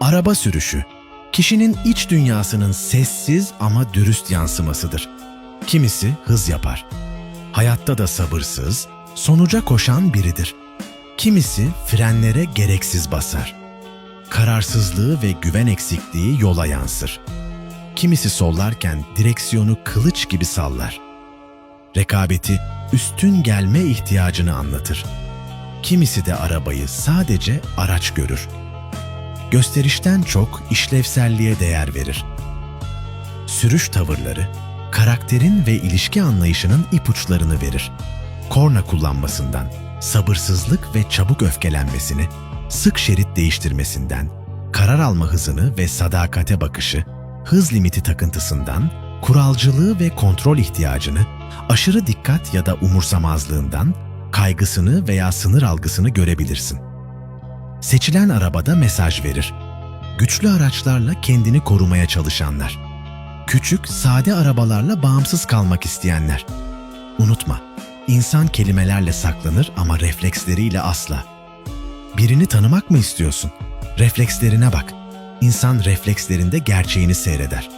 Araba sürüşü, kişinin iç dünyasının sessiz ama dürüst yansımasıdır. Kimisi hız yapar. Hayatta da sabırsız, sonuca koşan biridir. Kimisi frenlere gereksiz basar. Kararsızlığı ve güven eksikliği yola yansır. Kimisi sollarken direksiyonu kılıç gibi sallar. Rekabeti üstün gelme ihtiyacını anlatır. Kimisi de arabayı sadece araç görür. Gösterişten çok işlevselliğe değer verir. Sürüş tavırları, karakterin ve ilişki anlayışının ipuçlarını verir. Korna kullanmasından, sabırsızlık ve çabuk öfkelenmesini, sık şerit değiştirmesinden, karar alma hızını ve sadakate bakışı, hız limiti takıntısından, kuralcılığı ve kontrol ihtiyacını, aşırı dikkat ya da umursamazlığından, kaygısını veya sınır algısını görebilirsin. Seçilen arabada mesaj verir. Güçlü araçlarla kendini korumaya çalışanlar. Küçük, sade arabalarla bağımsız kalmak isteyenler. Unutma, insan kelimelerle saklanır ama refleksleriyle asla. Birini tanımak mı istiyorsun? Reflekslerine bak. İnsan reflekslerinde gerçeğini seyreder.